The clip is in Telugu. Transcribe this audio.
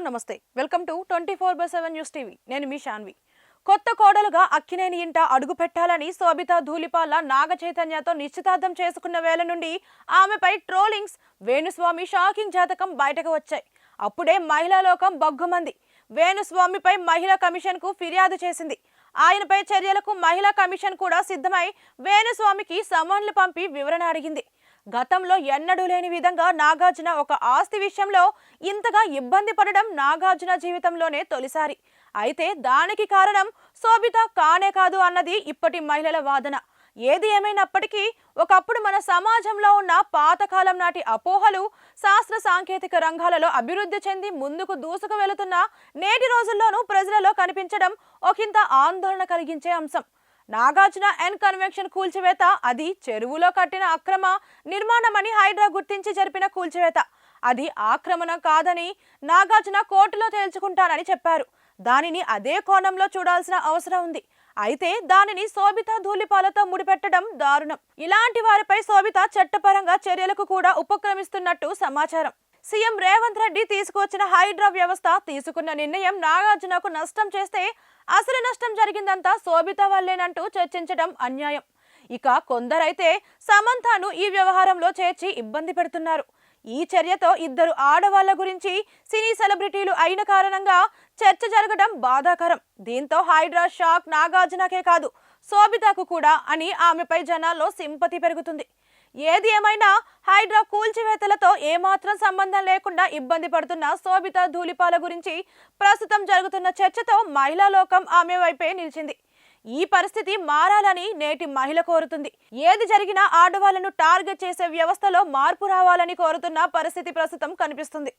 నమస్తే. Welcome to twenty four by seven news TV. నేను మీ శాన్వి కొత్త కోడలుగా అక్కినేని ఇంట అడుగు పెట్టాలని శోభిత ధూలిపాల నాగ చైతన్యతో నిశ్చితార్థం చేసుకున్న వేళ నుండి ఆమెపై ట్రోలింగ్స్ వేణుస్వామి షాకింగ్ జాతకం బయటకు వచ్చాయి. అప్పుడే మహిళా లోకం బగ్గుమంది. వేణుస్వామిపై మహిళా కమిషన్కు ఫిర్యాదు చేసింది. ఆయనపై చర్యలకు మహిళా కమిషన్ కూడా సిద్ధమై వేణుస్వామికి సమన్లు పంపి వివరణ అడిగింది. గతంలో ఎన్నడూ లేని విధంగా నాగార్జున ఒక ఆస్తి విషయంలో ఇంతగా ఇబ్బంది పడడం నాగార్జున జీవితంలోనే తొలిసారి. అయితే దానికి కారణం శోభిత కానే కాదు అన్నది ఇప్పటి మహిళల వాదన. ఏది ఏమైనప్పటికీ ఒకప్పుడు మన సమాజంలో ఉన్న పాతకాలం నాటి అపోహలు శాస్త్ర సాంకేతిక రంగాలలో అభివృద్ధి చెంది ముందుకు దూసుకు వెళుతున్న నేటి రోజుల్లోనూ ప్రజలలో కనిపించడం ఒకంత ఆందోళన కలిగించే అంశం. నాగార్జున ఎన్ కన్వెన్షన్ కూల్చివేత అది చెరువులో కట్టిన అక్రమ నిర్మాణమని హైడ్రా గుర్తించి జరిపిన కూల్చివేత. అది ఆక్రమణ కాదని నాగార్జున కోర్టులో తేల్చుకుంటానని చెప్పారు. దానిని అదే కోణంలో చూడాల్సిన అవసరం ఉంది. అయితే దానిని శోభిత ధూళిపాలతో ముడిపెట్టడం దారుణం. ఇలాంటి వారిపై శోభిత చట్టపరంగా చర్యలకు కూడా ఉపక్రమిస్తున్నట్టు సమాచారం. సీఎం రేవంత్ రెడ్డి తీసుకువచ్చిన హైడ్రా వ్యవస్థ తీసుకున్న నిర్ణయం నాగార్జునకు నష్టం చేస్తే అసలు నష్టం జరిగిందంతా శోభిత వల్లేనంటూ చర్చించడం అన్యాయం. ఇక కొందరైతే సమంతను ఈ వ్యవహారంలో చేర్చి ఇబ్బంది పెడుతున్నారు. ఈ చర్యతో ఇద్దరు ఆడవాళ్ళ గురించి సినీ సెలబ్రిటీలు అయిన కారణంగా చర్చ జరగడం బాధాకరం. దీంతో హైడ్రా షాక్ నాగార్జునకే కాదు శోభితకు కూడా అని ఆమెపై జనాల్లో సింపతి పెరుగుతుంది. ఏది ఏమైనా హైడ్రా కూల్చివేతలతో ఏమాత్రం సంబంధం లేకుండా ఇబ్బంది పడుతున్న శోభిత ధూళిపాల గురించి ప్రస్తుతం జరుగుతున్న చర్చతో మహిళా లోకం ఆమె వైపే నిలిచింది. ఈ పరిస్థితి మారాలని నేటి మహిళ కోరుతుంది. ఏది జరిగినా ఆడవాళ్ళను టార్గెట్ చేసే వ్యవస్థలో మార్పు రావాలని కోరుతున్న పరిస్థితి ప్రస్తుతం కనిపిస్తుంది.